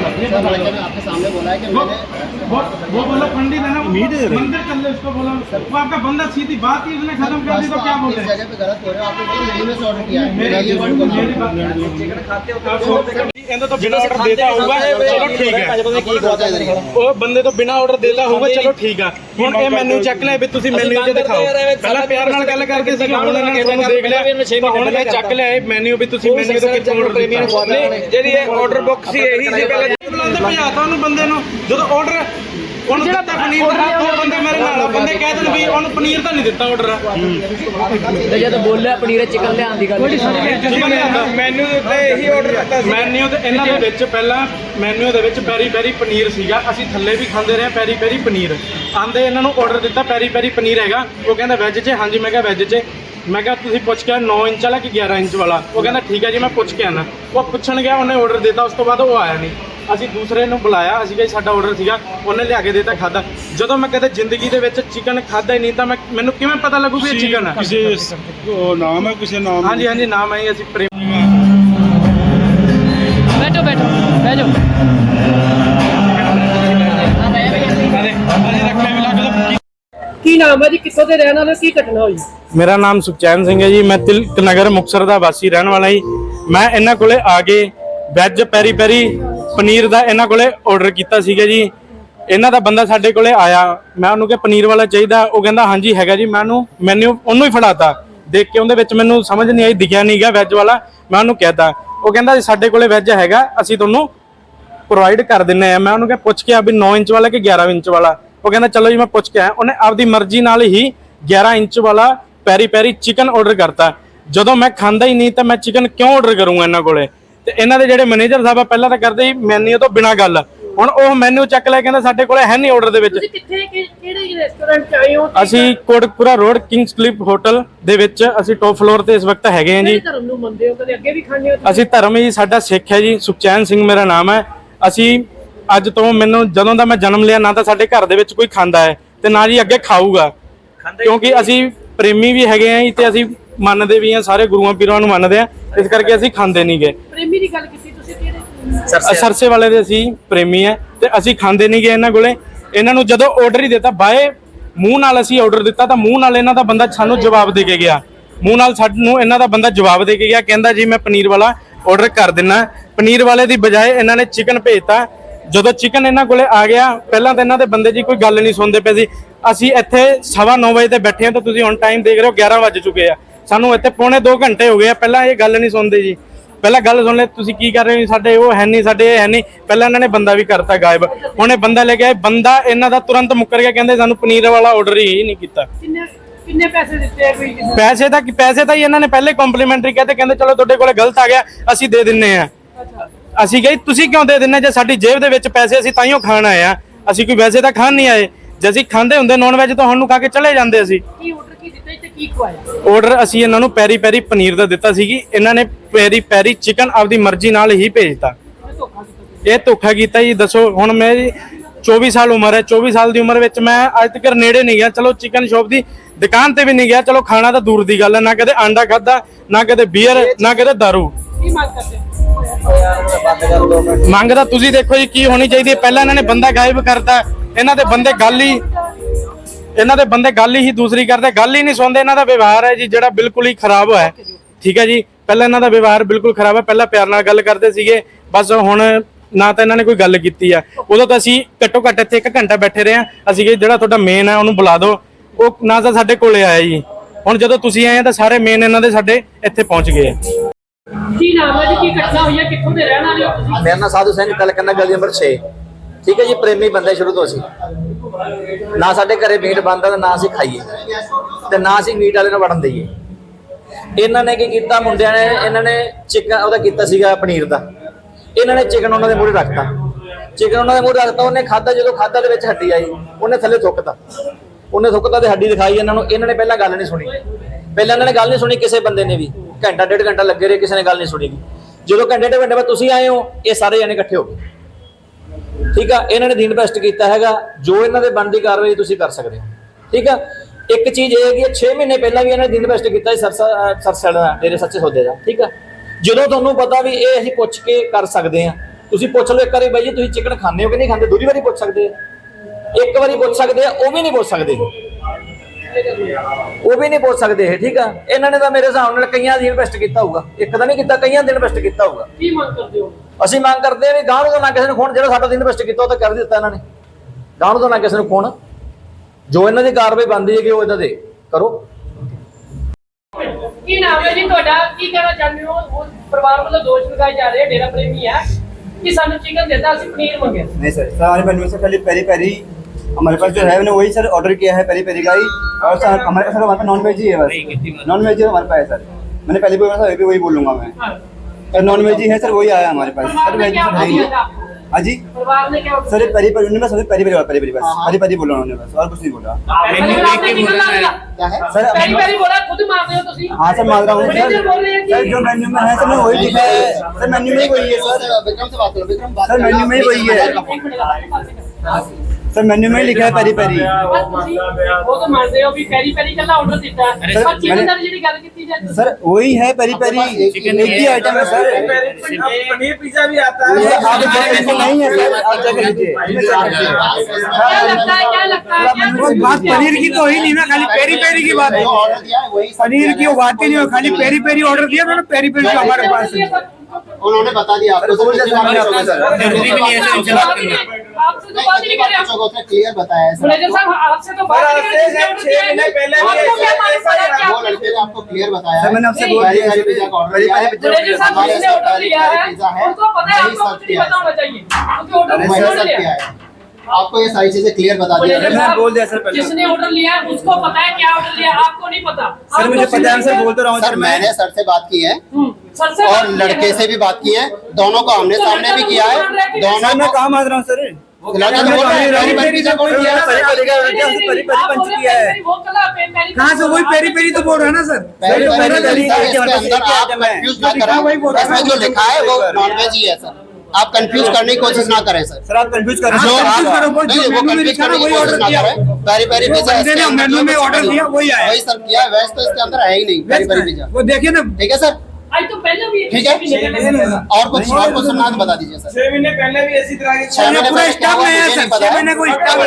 Sir लड़के ने आपके सामने बोला है कि वो मैंने वो वो बोला पंडित है ना मंदिर कर ले उसको बोला। वो आपका बंदा सीधी बात ही उसने खत्म कर दी तो क्या बोल बोलते जगह पे गलत रहे हो ਇਹਨਾਂ ਤੋਂ ਬਿਨਾ ਆਰਡਰ ਦੇਤਾ ਹੋਊਗਾ ਚਲੋ ਠੀਕ ਹੈ। ਉਹ ਬੰਦੇ ਤੋਂ ਬਿਨਾ ਆਰਡਰ ਦੇਤਾ ਹੋਊਗਾ ਚਲੋ ਠੀਕ ਆ। ਹੁਣ ਇਹ ਮੈਨੂੰ ਚੱਕ ਲਿਆ ਵੀ ਤੁਸੀਂ ਮੈਨੂੰ ਜੇ ਦਿਖਾਓ। ਪਹਿਲਾਂ ਪਿਆਰ ਨਾਲ ਗੱਲ ਕਰਦੇ ਸੀ ਹੁਣ ਇਹਨਾਂ ਨੇ ਤੁਹਾਨੂੰ ਦੇਖ ਲਿਆ। ਹੁਣ ਇਹ ਚੱਕ ਲਿਆ ਇਹ ਮੈਨੂ ਵੀ ਤੁਸੀਂ ਮੈਨੂੰ ਤੋਂ ਕਿੱਥੋਂ ਆਰਡਰ ਦੇਣੀ ਜਿਹੜੀ ਇਹ ਆਰਡਰ ਬੁੱਕ ਸੀ ਇਹੀ ਸੀ ਪਹਿਲਾਂ ਬੁਲਾਉਂਦੇ ਬੰਦੇ ਨੂੰ। ਜਦੋਂ ਆਰਡਰ ਉਹਨੂੰ ਜਿਹੜਾ ਤਾਂ ਪਨੀਰ ਦਾ ਦੋ ਬੰਦੇ ਮੇਰੇ ਨਾਲ ਆ ਬੰਦੇ ਕਹਿ ਦੇਣ ਵੀ ਉਹਨੂੰ ਪਨੀਰ ਤਾਂ ਨਹੀਂ ਦਿੱਤਾ ਆਰਡਰ ਤੇ ਜਦ ਬੋਲਿਆ ਪਨੀਰ ਚਿਕਨ ਲਿਆਉਣ ਦੀ ਗੱਲ ਮੈਨੂ ਉੱਤੇ ਇਹੀ ਆਰਡਰ ਦਿੱਤਾ ਸੀ। ਮੈਨੂ ਤੇ ਇਹਨਾਂ ਦੇ ਵਿੱਚ ਪਹਿਲਾਂ ਮੈਨੂ ਦੇ ਵਿੱਚ ਪੈਰੀ ਪੈਰੀ ਪਨੀਰ ਸੀਗਾ। ਅਸੀਂ ਥੱਲੇ ਵੀ ਖਾਂਦੇ ਰਹੇ ਪੈਰੀ ਪੈਰੀ ਪਨੀਰ। ਆਂਦੇ ਇਹਨਾਂ ਨੂੰ ਆਰਡਰ ਦਿੱਤਾ ਪੈਰੀ ਪੈਰੀ ਪਨੀਰ ਹੈਗਾ। ਉਹ ਕਹਿੰਦਾ ਵੈਜ 'ਚ ਹਾਂਜੀ ਮੈਂ ਕਿਹਾ ਵੈਜ 'ਚ ਮੈਂ ਕਿਹਾ ਤੁਸੀਂ ਪੁੱਛ ਕੇ ਆਏ 9 ਇੰਚ ਵਾਲਾ ਕਿ 11 ਇੰਚ ਵਾਲਾ? ਉਹ ਕਹਿੰਦਾ ਠੀਕ ਹੈ ਜੀ ਮੈਂ ਪੁੱਛ ਕੇ ਆਣਾ ਉਹ ਪੁੱਛਣ ਗਿਆ ਉਹਨੇ ਆਰਡਰ ਦਿੱਤਾ ਉਸ ਤੋਂ ਬਾਅਦ ਉਹ ਆਇਆ ਨਹੀਂ। ਅਸੀਂ ਦੂਸਰੇ ਨੂੰ ਬੁਲਾਇਆ ਅਸੀਂ ਕਿਹਾ ਜੀ ਸਾਡਾ ਆਰਡਰ ਸੀਗਾ ਉਹਨੇ ਲਿਆ ਕੇ ਦਿੱਤਾ ਖਾਦਾ ਜਦੋਂ ਮੈਂ ਕਦੇ ਜ਼ਿੰਦਗੀ ਦੇ ਵਿੱਚ ਚਿਕਨ ਖਾਦਾ ਹੀ ਨਹੀਂ ਤਾਂ ਮੈਂ ਮੈਨੂੰ ਕਿਵੇਂ ਪਤਾ ਲੱਗੂ ਵੀ ਇਹ ਚਿਕਨ ਹੈ ਕਿਸੇ ਉਹ ਨਾਮ ਹੈ ਕਿਸੇ ਨਾਮ ਹਾਂਜੀ ਹਾਂਜੀ ਨਾਮ ਹੈ ਜੀ, ਅਸੀਂ ਪ੍ਰੇਮ ਬੈਠੋ ਬੈਠੋ ਬਹਿ ਜਾਓ ਕੀ ਨਾਮ ਹੈ ਜੀ? ਕਿੱਥੋਂ ਦੇ ਰਹਿਣ ਵਾਲੇ? ਕੀ ਘਟਨਾ ਹੋਈ? ਮੇਰਾ ਨਾਮ ਸੁਖਚੈਨ ਸਿੰਘ ਹੈ ਜੀ ਮੈਂ ਤਿਲਕ ਨਗਰ ਮੁਕਤਸਰ ਦਾ ਵਾਸੀ ਰਹਿਣ ਵਾਲਾ ਜੀ। ਮੈਂ ਇਹਨਾਂ ਕੋਲੇ ਆ ਕੇ ਵੈਜ ਪੈਰੀ ਪੈਰੀ ਪਨੀਰ ਦਾ ਇਹਨਾਂ ਕੋਲੇ ਆਰਡਰ ਕੀਤਾ ਸੀਗਾ ਜੀ। ਇਹਨਾਂ ਦਾ ਬੰਦਾ ਸਾਡੇ ਕੋਲੇ ਆਇਆ। ਮੈਂ ਉਹਨੂੰ ਕਿਹਾ, ਪਨੀਰ ਵਾਲਾ ਚਾਹੀਦਾ। ਉਹ ਕਹਿੰਦਾ, ਹਾਂਜੀ, ਹੈਗਾ ਜੀ। ਮੈਂ ਉਹਨੂੰ, ਮੈਨੂ ਉਹਨੂੰ ਹੀ ਫੜਾਤਾ। ਦੇਖ ਕੇ ਉਹਦੇ ਵਿੱਚ ਮੈਨੂੰ ਸਮਝ ਨਹੀਂ ਆਈ, ਦਿਖਿਆ ਨਹੀਂ ਗਿਆ ਵੈਜ ਵਾਲਾ। ਮੈਂ ਉਹਨੂੰ ਕਹਿਤਾ। ਉਹ ਕਹਿੰਦਾ, ਜੀ ਸਾਡੇ ਕੋਲੇ ਵੈਜ ਹੈਗਾ, ਅਸੀਂ ਤੁਹਾਨੂੰ ਪ੍ਰੋਵਾਈਡ ਕਰ ਦਿੰਨੇ ਆ। ਮੈਂ ਉਹਨੂੰ ਕਿਹਾ, ਪੁੱਛ ਕੇ ਆ ਵੀ 9 ਇੰਚ ਵਾਲਾ ਕਿ 11 ਇੰਚ ਵਾਲਾ? ਉਹ ਕਹਿੰਦਾ, ਚਲੋ ਜੀ, ਮੈਂ ਪੁੱਛ ਕੇ ਆਇਆ। ਉਹਨੇ ਆਪਦੀ ਮਰਜ਼ੀ ਨਾਲ ਹੀ 11 ਇੰਚ ਵਾਲਾ ਪੈਰੀ ਪੈਰੀ ਚਿਕਨ ਆਰਡਰ ਕਰਤਾ। ਜਦੋਂ ਮੈਂ ਖਾਂਦਾ ਹੀ ਨਹੀਂ, ਤਾਂ ਮੈਂ ਚਿਕਨ ਕਿਉਂ ਆਰਡਰ ਕਰੂੰਗਾ ਇਹਨਾਂ ਕੋਲੇ? ਤੇ ਇਹਨਾਂ ਦੇ ਜਿਹੜੇ ਮੈਨੇਜਰ ਸਾਹਿਬ ਆ ਪਹਿਲਾਂ ਤਾਂ ਕਰਦੇ ਸੀ ਮੈਨੂ ਤੋਂ ਬਿਨਾ ਗੱਲ। ਹੁਣ ਉਹ ਮੈਨੂ ਚੱਕ ਲੈ ਕਹਿੰਦਾ ਸਾਡੇ ਕੋਲੇ ਹੈ ਨਹੀਂ ਆਰਡਰ ਦੇ ਵਿੱਚ। ਤੁਸੀਂ ਕਿੱਥੇ ਕਿ- ਕਿਹੜੇ ਰੈਸਟੋਰੈਂਟ ਚ ਆਏ ਹੋ? ਅਸੀਂ Kotkapura road kings clip hotel ਦੇ ਵਿੱਚ ਅਸੀਂ ਟੌਪ ਫਲੋਰ ਤੇ ਇਸ ਵਕਤ ਹੈਗੇ ਹਾਂ ਜੀ। ਕਿਹੜੇ ਧਰਮ ਨੂੰ ਮੰਨਦੇ ਹੋ? ਕਦੇ ਅੱਗੇ ਵੀ ਖਾਣੇ ਹੋ ਅਸੀਂ ਧਰਮ ਜੀ ਸਾਡਾ ਸਿੱਖ ਹੈ ਜੀ। ਸੁਖਚੈਨ ਸਿੰਘ ਮੇਰਾ ਨਾਮ ਹੈ। ਅਸੀਂ ਅੱਜ ਤੋਂ ਮੈਨੂੰ ਜਦੋਂ ਦਾ ਮੈਂ ਜਨਮ ਲਿਆ ਨਾ ਤਾਂ ਸਾਡੇ ਘਰ ਦੇ ਵਿੱਚ ਕੋਈ ਖਾਂਦਾ ਹੈ ਤੇ ਨਾ ਜੀ ਅੱਗੇ ਖਾਊਗਾ। ਕਿਉਂਕਿ ਅਸੀਂ ਪ੍ਰੇਮੀ ਵੀ ਹੈਗੇ ਆਂ ਜੀ ਤੇ ਅਸੀਂ ਮੰਨਦੇ ਵੀ ਆਂ ਸਾਰੇ ਗੁਰੂਆਂ ਪੀਰਾਂ ਨੂੰ ਮੰਨਦੇ ਆਂ ਇਸ ਕਰਕੇ ਅਸੀਂ ਖਾਂਦੇ ਨਹੀਂਗੇ ਪ੍ਰੇਮੀ ਦੀ ਗੱਲ ਕੀਤੀ ਤੁਸੀਂ ਕਿਹੜੇ ਸਰਸੇ ਵਾਲੇ। ਦੇ ਅਸੀਂ ਪ੍ਰੇਮੀ ਆ ਤੇ ਅਸੀਂ ਖਾਂਦੇ ਨਹੀਂਗੇ ਇਹਨਾਂ ਕੋਲੇ। ਇਹਨਾਂ ਨੂੰ ਜਦੋਂ ਆਰਡਰ ਹੀ ਦਿੱਤਾ ਬਾਏ ਮੂੰਹ ਨਾਲ ਅਸੀਂ ਆਰਡਰ ਦਿੱਤਾ ਤਾਂ ਮੂੰਹ ਨਾਲ ਇਹਨਾਂ ਦਾ ਬੰਦਾ ਸਾਨੂੰ ਜਵਾਬ ਦੇ ਕੇ ਗਿਆ। ਮੂੰਹ ਨਾਲ ਸਾਨੂੰ ਇਹਨਾਂ ਦਾ ਬੰਦਾ ਜਵਾਬ ਦੇ ਕੇ ਗਿਆ ਕਹਿੰਦਾ ਜੀ ਮੈਂ ਪਨੀਰ ਵਾਲਾ ਆਰਡਰ ਕਰ ਦਿੰਨਾ। ਪਨੀਰ ਵਾਲੇ ਦੀ ਬਜਾਏ ਇਹਨਾਂ ਨੇ ਚਿਕਨ ਭੇਜਤਾ। ਜਦੋਂ ਚਿਕਨ ਇਹਨਾਂ ਕੋਲੇ ਆ ਗਿਆ ਪਹਿਲਾਂ ਤਾਂ ਇਹਨਾਂ ਦੇ ਬੰਦੇ ਜੀ ਕੋਈ ਗੱਲ ਨਹੀਂ ਸੁਣਦੇ ਪਏ ਸੀ। ਅਸੀਂ ਇੱਥੇ ਸਵਾ ਨੌ ਵਜੇ ਤੇ ਬੈਠੇ ਹਾਂ ਤਾਂ ਤੁਸੀਂ ਹੁਣ ਟਾਈਮ ਦੇਖ ਰਹੇ ਹੋ 11 ਵੱਜ ਚੁੱਕੇ ਆ। ਸਾਨੂੰ ਇੱਥੇ ਪੌਣੇ 2 ਘੰਟੇ ਹੋ ਗਏ ਆ ਪਹਿਲਾਂ ਇਹ ਗੱਲ ਨਹੀਂ ਸੁਣਦੇ ਜੀ। ਪਹਿਲਾਂ ਗੱਲ ਸੁਣ ਲੈ ਤੁਸੀਂ ਕੀ ਕਰ ਰਹੇ ਹੋ ਸਾਡੇ ਉਹ ਹੈ ਨਹੀਂ ਸਾਡੇ ਇਹ ਹੈ ਨਹੀਂ। ਪਹਿਲਾਂ ਇਹਨਾਂ ਨੇ ਬੰਦਾ ਵੀ ਕਰਤਾ ਗਾਇਬ। ਹੁਣ ਇਹ ਬੰਦਾ ਲੈ ਕੇ ਆਏ ਬੰਦਾ ਇਹਨਾਂ ਦਾ ਤੁਰੰਤ ਮੁੱਕਰ ਗਿਆ ਕਹਿੰਦੇ ਸਾਨੂੰ ਪਨੀਰ ਵਾਲਾ ਆਰਡਰ ਹੀ ਨਹੀਂ ਕੀਤਾ। ਕਿੰਨੇ ਕਿੰਨੇ ਪੈਸੇ ਦਿੱਤੇ ਆ ਕੋਈ ਕਿਸੇ ਪੈਸੇ ਤਾਂ ਪੈਸੇ ਤਾਂ ਹੀ ਇਹਨਾਂ ਨੇ ਪਹਿਲੇ ਕੰਪਲੀਮੈਂਟਰੀ ਕਹਤੇ ਕਹਿੰਦੇ ਚਲੋ ਤੁਹਾਡੇ ਕੋਲੇ ਗਲਤ ਆ ਗਿਆ ਅਸੀਂ ਦੇ ਦਿੰਨੇ ਆ। ਅਸੀਂ ਕਹੀ ਤੁਸੀਂ ਕਿਉਂ ਦੇ ਦਿੰਨੇ ਜੇ ਸਾਡੀ ਜੇਬ ਦੇ ਵਿੱਚ ਪੈਸੇ ਅਸੀਂ ਤਾਈਓ ਖਾਣ ਆਏ ਆ। ਅਸੀਂ ਕੋਈ ਵੈਸੇ ਤਾਂ ਖਾਣ ਨਹੀਂ ਆਏ। ਜੇ ਅਸੀਂ ਖਾਂਦੇ ਹੁੰਦੇ ਨੌਨ ਵੈਜ ਤਾਂ ਹੁਣ ਨੂੰ ਖਾ ਕੇ ਚਲੇ ਜਾਂਦੇ ਅਸੀਂ। ਕੀ ਆਰਡਰ ਕੀ ਦਿੱਤਾ ਤੇ ਕੀ ਖਵਾਇਆ? ਆਰਡਰ ਅਸੀਂ ਇਹਨਾਂ ਨੂੰ ਪੈਰੀ ਪੈਰੀ ਪਨੀਰ ਦਾ ਦਿੱਤਾ ਸੀਗੀ। ਇਹਨਾਂ ਨੇ ਪੈਰੀ ਪੈਰੀ ਚਿਕਨ ਆਪਦੀ ਮਰਜ਼ੀ ਨਾਲ ਹੀ ਭੇਜਤਾ। ਇਹ ਧੋਖਾ ਕੀਤਾ ਜੀ ਦੱਸੋ ਹੁਣ ਮੇਰੀ 24 ਸਾਲ ਉਮਰ ਹੈ 24 ਸਾਲ ਦੀ ਉਮਰ ਵਿੱਚ ਮੈਂ ਅੱਜ ਤੱਕ ਨੇੜੇ ਨਹੀਂ ਗਿਆ। ਚਲੋ ਚਿਕਨ ਸ਼ਾਪ ਦੀ ਦੁਕਾਨ ਤੇ ਵੀ ਨਹੀਂ ਗਿਆ ਚਲੋ ਖਾਣਾ ਤਾਂ ਦੂਰ ਦੀ ਗੱਲ ਹੈ ਨਾ ਕਦੇ ਆਂਡਾ ਖਾਦਾ ਨਾ ਕਦੇ ਬੀਅਰ ਨਾ ਕਦੇ ਦਾਰੂ। ਕੀ ਮੰਗ ਕਰਦੇ ਮੰਗ ਤਾਂ ਤੁਸੀਂ ਦੇਖੋ ਜੀ ਕੀ ਹੋਣੀ ਚਾਹੀਦੀ ਹੈ। ਪਹਿਲਾਂ ਇਹਨਾਂ ਨੇ ਬੰਦਾ ਗਾਇਬ ਕਰਤਾ। ਇਹਨਾਂ ਦੇ ਬੰਦੇ ਗੱਲ ਹੀ ਇਹਨਾਂ ਦੇ ਬੰਦੇ ਗੱਲ ਹੀ ਦੂਸਰੀ ਕਰਦੇ ਗੱਲ ਹੀ ਨਹੀਂ ਸੁਣਦੇ ਇਹਨਾਂ ਦਾ ਵਿਵਹਾਰ ਹੈ ਜੀ ਜਿਹੜਾ ਬਿਲਕੁਲ ਹੀ ਖਰਾਬ ਹੋਇਆ ਹੈ। ਠੀਕ ਹੈ ਜੀ? ਪਹਿਲਾਂ ਇਹਨਾਂ ਦਾ ਵਿਵਹਾਰ ਬਿਲਕੁਲ ਖਰਾਬ ਹੈ ਪਹਿਲਾਂ ਪਿਆਰ ਨਾਲ ਗੱਲ ਕਰਦੇ ਸੀਗੇ ਬਸ ਹੁਣ ਨਾ ਤਾਂ ਇਹਨਾਂ ਨੇ ਕੋਈ ਗੱਲ ਕੀਤੀ ਆ। ਉਦੋਂ ਤਾਂ ਅਸੀਂ ਘੱਟੋ ਘੱਟ ਇੱਥੇ 1 ਘੰਟਾ ਬੈਠੇ ਰਹੇ ਆ ਅਸੀਂ ਕਿ ਜਿਹੜਾ ਤੁਹਾਡਾ ਮੇਨ ਹੈ ਉਹਨੂੰ ਬੁਲਾ ਦਿਓ। ਉਹ ਨਾ ਤਾਂ ਸਾਡੇ ਕੋਲੇ ਆਇਆ ਜੀ। ਹੁਣ ਜਦੋਂ ਤੁਸੀਂ ਆਏ ਆ ਤਾਂ ਸਾਰੇ ਮੇਨ ਇਹਨਾਂ ਦੇ ਸਾਡੇ ਇੱਥੇ ਪਹੁੰਚ ਗਏ ਆ। ਕੀ ਨਾਮ ਹੈ ਜੀ? ਕੀ ਘਟਨਾ ਹੋਈ ਹੈ? ਕਿੱਥੋਂ ਦੇ ਰਹਿਣ ਵਾਲੇ ਹੋ ਤੁਸੀਂ? ਮੇਰਾ ਨਾਮ ਸਾਧੂ ਸਿੰਘ ਤਲਕੰਨਾ ਗਲੀ ਨੰਬਰ 6 ਠੀਕ ਹੈ ਜੀ, ਪ੍ਰੇਮੀ ਬੰਦੇ ਸ਼ੁਰੂ ਤੋਂ ਅਸੀਂ। ਨਾ ਸਾਡੇ ਘਰੇ ਮੀਟ ਬਣਦਾ ਤੇ ਨਾ ਅਸੀਂ ਖਾਈਏ। ਤੇ ਨਾ ਅਸੀਂ ਮੀਟ ਵਾਲੇ ਨੂੰ ਵੜਨ ਦਈਏ। ਇਹਨਾਂ ਨੇ ਕੀ ਕੀਤਾ ਮੁੰਡਿਆਂ ਨੇ, ਇਹਨਾਂ ਨੇ ਚਿਕਨ ਉਹਦਾ ਕੀਤਾ ਸੀਗਾ ਪਨੀਰ ਦਾ। ਇਹਨਾਂ ਨੇ ਚਿਕਨ ਉਹਨਾਂ ਦੇ ਮੂਹਰੇ ਰੱਖਤਾ। ਚਿਕਨ ਉਹਨਾਂ ਦੇ ਮੂਹਰੇ ਰੱਖਤਾ, ਉਹਨੇ ਖਾਦਾ ਜਦੋਂ ਖਾਦਾ ਦੇ ਵਿੱਚ ਹੱਡੀ ਆਈ, ਉਹਨੇ ਥੱਲੇ ਥੁੱਕਤਾ। ਉਹਨੇ ਥੁੱਕਤਾ ਤੇ ਹੱਡੀ ਦਿਖਾਈ ਇਹਨਾਂ ਨੂੰ, ਇਹਨਾਂ ਨੇ ਪਹਿਲਾਂ ਗੱਲ ਨਹੀਂ ਸੁਣੀ। ਪਹਿਲਾਂ ਇਹਨਾਂ ਨੇ ਗੱਲ ਨਹੀਂ ਸੁਣੀ ਕਿਸੇ ਬੰਦੇ ਨੇ ਵੀ। ਘੰਟਾ, ਡੇਢ ਘੰਟਾ ਲੱਗੇ ਰਹੇ, ਕਿਸੇ ਨੇ ਗੱਲ ਨਹੀਂ ਸੁਣੀ ਜਦੋਂ ਘੰਟੇ, ਡੇਢ ਘੰਟੇ ਬਾਅਦ ਤੁਸੀਂ ਆਏ ਹੋ, ਇਹ ਸਾਰੇ ਜਣੇ ਇਕੱਠੇ ਹੋ ਗਏ। ਠੀਕ ਆ? ਇਹਨਾਂ ਨੇ ਦਿਨ ਬੈਸਟ ਕੀਤਾ ਹੈਗਾ। ਜੋ ਇਹਨਾਂ ਦੇ ਬਣਦੀ ਕਾਰਵਾਈ ਤੁਸੀਂ ਕਰ ਸਕਦੇ ਹੋ। ਠੀਕ ਆ? ਇੱਕ ਚੀਜ਼ ਇਹ ਹੈ ਕਿ 6 ਮਹੀਨੇ ਪਹਿਲਾਂ ਵੀ ਇਹਨਾਂ ਨੇ ਦਿਨ ਬੈਸਟ ਕੀਤਾ ਸੀ ਸਰਸਾ ਸਰਸੜ ਦਾ, ਡੇਰੇ ਸੱਚੇ ਸੌਦੇ ਦਾ। ਠੀਕ ਆ? ਜਦੋਂ ਤੁਹਾਨੂੰ ਪਤਾ ਵੀ ਇਹ ਅਸੀਂ ਪੁੱਛ ਕੇ ਕਰ ਸਕਦੇ ਆ ਤੁਸੀਂ ਪੁੱਛ ਲਓ ਇੱਕ ਵਾਰੀ ਬਾਈ ਜੀ, ਤੁਸੀਂ ਚਿਕਨ ਖਾਂਦੇ ਹੋ ਕਿ ਨਹੀਂ ਖਾਂਦੇ? ਦੂਜੀ ਵਾਰੀ ਪੁੱਛ ਸਕਦੇ ਆ ਇੱਕ ਵਾਰੀ ਪੁੱਛ ਸਕਦੇ ਆ, ਉਹ ਵੀ ਨਹੀਂ ਪੁੱਛ ਸਕਦੇ। ਉਹ ਵੀ ਨਹੀਂ ਪੁੱਛ ਸਕਦੇ ਇਹ ਠੀਕ ਆ? ਇਹਨਾਂ ਨੇ ਤਾਂ ਮੇਰੇ ਹਿਸਾਬ ਨਾਲ ਕਈਆਂ ਦੀ ਇਨਵੈਸਟ ਕੀਤਾ ਹੋਊਗਾ। ਇੱਕ ਤਾਂ ਨਹੀਂ ਕੀਤਾ ਕਈਆਂ ਦੀ ਇਨਵੈਸਟ ਕੀਤਾ ਹੋਊਗਾ। ਕੀ ਮੰਗ ਕਰਦੇ ਹੋ? ਅਸੀਂ ਮੰਗ ਕਰਦੇ ਆ ਵੀ ਗਾਹ ਨੂੰ ਤਾਂ ਨਾ ਕਿਸੇ ਨੂੰ ਖੋਣ ਜਿਹੜਾ ਸਾਡਾ ਦੀ ਇਨਵੈਸਟ ਕੀਤਾ ਉਹ ਤਾਂ ਕਰ ਦਿੱਤਾ ਇਹਨਾਂ ਨੇ। ਗਾਹ ਨੂੰ ਤਾਂ ਨਾ ਕਿਸੇ ਨੂੰ ਖੋਣ ਜੋ ਇਹਨਾਂ ਦੀ ਕਾਰਵਾਈ ਬੰਦੀ ਹੈ ਕਿ ਉਹ ਇਦਾਂ ਦੇ ਕਰੋ। ਕੀ ਨਾਮ ਹੈ ਜੀ ਤੁਹਾਡਾ? ਕੀ ਕਹਿਣਾ ਚਾਹੁੰਦੇ ਹੋ? ਉਹ ਪਰਿਵਾਰ ਵੱਲੋਂ ਦੋਸ਼ ਲਗਾਏ ਜਾ ਰਹੇ ਡੇਰਾ ਪ੍ਰੇਮੀ ਆ ਕਿ ਸਾਨੂੰ ਚਿਕਨ ਦਿੱਤਾ? ਅਸੀਂ ਪਨੀਰ ਮੰਗਿਆ ਨਹੀਂ ਸਰ ਸਾਰੇ ਮੈਨੂੰ ਸਰ ਪਹਿਲੀ ਪਹਿਲੀ हमारे पास जो है मैंने वही सर ऑर्डर किया है पेरी पेरी का ही और सर हमारे सर हमारे पास नॉन वेज ही है बस। नॉन वेज ही हमारे पास है सर। मैंने पहले भी बोला था अभी भी वही बोलूँगा मैं। सर नॉन वेज ही है सर वही आया हमारे पास। सर वेज सर नहीं है हाँ। जी। परिवार ने क्या सर ये पेरी पेरी उन्होंने बस पेरी पेरी बोला पेरी पेरी बस। पेरी पेरी बोला उन्होंने बस और कुछ नहीं बोला। क्या है? सर पहली पहली बोला खुद मार रहे हो हाँ सर मान रहा हूँ। हैं सर सर जो मेन्यू में है सर मैं वही लिखा है। सर मेन्यू में ही वही है सर। विक्रम से बात करो विक्रम बात सर मेन्यू में ही वही है। आप सर मेन्यू में ही लिखा है पेरी पेरी ਬਸ ਤੁਸੀਂ ਉਹ ਤਾਂ ਮੰਨਦੇ ਹੋ ਵੀ ਪੈਰੀ ਪੈਰੀ ਕੱਲਾ ਆਰਡਰ ਦਿੱਤਾ ਹੈ ਸਰ, ਪਰ ਚਿਕਨ मैंने- ਦੀ ਜਿਹੜੀ ਗੱਲ ਕੀਤੀ ਜਾਂਦੀ सर वही है पेरी पेरी एक ही आइटम है सर पनीर पिज्जा भी आता ये आप चेक लीजिए नहीं है सर आप चेक लीजिए इसमें चेक कीजिए क्या लगता है क्या लगता है क्या वो बात पनीर की तो ही नहीं ना खाली पेरी पेरी की बात है जो ऑर्डर दिया है वही सब पनीर किया की है। वो बात ही नहीं हो खाली पेरी पेरी ऑर्डर दिया मैंने पेरी पेरी जो हमारे पास है उन्होंने बता दिया आपको तो क्लियर बताया वो लड़के ने आपको क्लियर बताया मैंने आपसे पिज्जा आपको ये सारी चीज़ें क्लियर बता दिया मैंने बोल दिया सर पहले। जिसने ऑर्डर लिया है उसको पता है क्या ऑर्डर लिया आपको नहीं पता। सर मुझे पता है सर बोल तो सर मैंने सर से बात की है और लड़के से भी बात की है। दोनों को हमने सामने भी किया है। दोनों में कहा मांग रहा हूँ सर। कहाँ से वही पेरी पेरी तो बोल रहा है ना सर? जो लिखा है वो नॉनवेज ही। है सर। आप कंफ्यूज करने की कोशिश ना करें सर। सर आप कंफ्यूज कर। जो वो करें। पेरी पेरी पिज्जा मेनू में ऑर्डर दिया वही आया। वही सर किया वैसे तो इसके अंदर है ही नहीं पेरी पेरी पिज्जा वो देखिए ना ठीक है सर आज तो पहले भी ठीक है और कुछ और कुछ सुनना है तो बता दीजिए सर छह महीने पहले भी इसी तरह की छह महीने पूरा पहले क्या स्टाफ हुआ में है मुझे सर नहीं पता छह है। महीने को स्टाफ